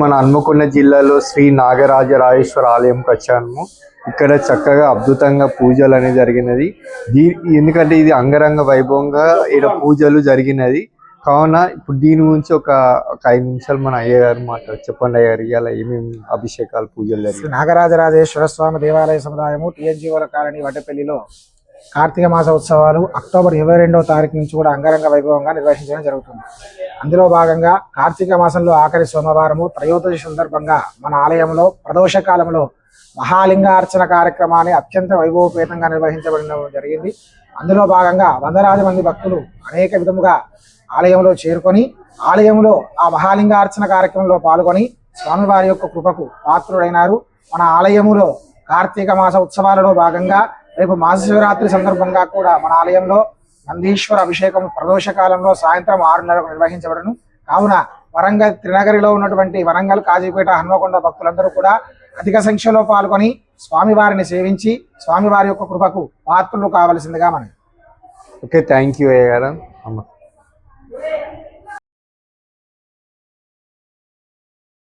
మన హన్మకొండ జిల్లాలో శ్రీ నాగరాజరాజేశ్వర ఆలయంకి వచ్చాము ఇక్కడ చక్కగా అద్భుతంగా పూజలు అనేది జరిగినది. దీ ఎందుకంటే ఇది అంగరంగ వైభవంగా ఇక్కడ పూజలు జరిగినది. కావున ఇప్పుడు దీని గురించి ఒక ఒక ఐదు నిమిషాలు మన అయ్యగారు మాట్లాడు చెప్పండి అయ్యారు ఇవాళ ఏమేమి అభిషేకాలు పూజలు శ్రీ జరిగాయి నాగరాజరాజేశ్వర స్వామి దేవాలయ సముదాయము టిఎన్జీఓల కాలనీ వడ్డపల్లిలో కార్తీక మాస ఉత్సవాలు అక్టోబర్ ఇరవై రెండవ తారీఖు నుంచి కూడా అంగరంగ వైభవంగా నిర్వహించడం జరుగుతుంది. అందులో భాగంగా కార్తీక మాసంలో ఆఖరి సోమవారము త్రయోదశి సందర్భంగా మన ఆలయంలో ప్రదోష కాలంలో మహాలింగార్చన కార్యక్రమాన్ని అత్యంత వైభవపేతంగా నిర్వహించబడిన జరిగింది. అందులో భాగంగా వందలాది మంది భక్తులు అనేక విధముగా ఆలయంలో చేరుకొని ఆలయంలో ఆ మహాలింగార్చన కార్యక్రమంలో పాల్గొని స్వామివారి యొక్క కృపకు పాత్రుడైనారు మన ఆలయములో కార్తీక మాస ఉత్సవాలలో భాగంగా రేపు మహాశివరాత్రి సందర్భంగా కూడా మన ఆలయంలో నందీశ్వర అభిషేకం ప్రదోష కాలంలో సాయంత్రం ఆరున్నరకు నిర్వహించబడను. కావున వరంగల్ త్రినగరిలో ఉన్నటువంటి వరంగల్ కాజీపేట హన్మకొండ భక్తులందరూ కూడా అధిక సంఖ్యలో పాల్గొని స్వామివారిని సేవించి స్వామివారి యొక్క కృపకు పాత్రలు కావలసిందిగా మనం ఓకే థ్యాంక్ యూ అయ్యగారు. అమ్మ.